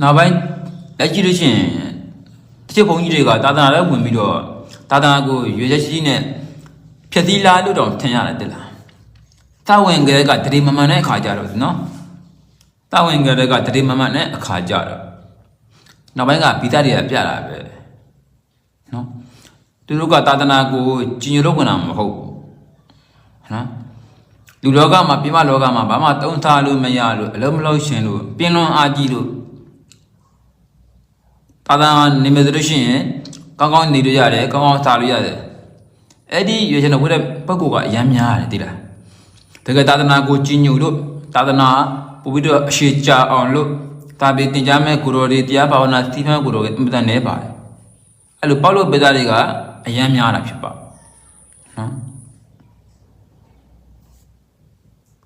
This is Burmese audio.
နောက်ပိုင်းလက်ကြည့်လို့ရှိရင်တချို့ဘုန်းကြီးတွေကသာသနာထဲဝင်ပြီးတော့သာသနာကိုရွေချက်ရှိနဲ့ဖြည့်သီးလာလို့တောင်ထင်ရတယ်တဲ့လားသဝင်ကလေးကတတိမမှန်တဲ့အခါကြတော့နော်သဝင်ကလေးကတတိမမှန်တဲ့အခါကြတော့နောက်ပိုင်းကဗီတာတွေကပြတာပဲနော်သူတို့ကသာသနာကိုကျင်ညိုလို့ဝင်တာမဟုတ်ဘူးနော် လူလောကမှာပြမလောကမှာဘာမှတုံးထားလို့မရလို့အလုံးမလုံးရှင်လို့ပြင်းလွန်အားကြီးလို့သာသနာနေမယ်ဆိုလို့ရှိရင်ကောင်းကောင်းနေလို့ရတယ်ကောင်းကောင်းစားလို့ရတယ်အဲ့ဒီရွေးချယ်တဲ့ဝိတဲ့ပုဂ္ဂိုလ်ကအယမ်းများတယ်သိလားတကယ်သာသနာကိုကြီးညိုလို့သာသနာပို့ပြီးတော့အရှိကြအောင်လို့တာပြီးတင် जा မဲ့ကိုတော်တွေတရားဘာဝနာသီးမှန်ကိုတော်တွေအမှန်တန်နေပါတယ်အဲ့လိုပေါ့လို့ပေသားတွေကအယမ်းများတာဖြစ်ပါနော်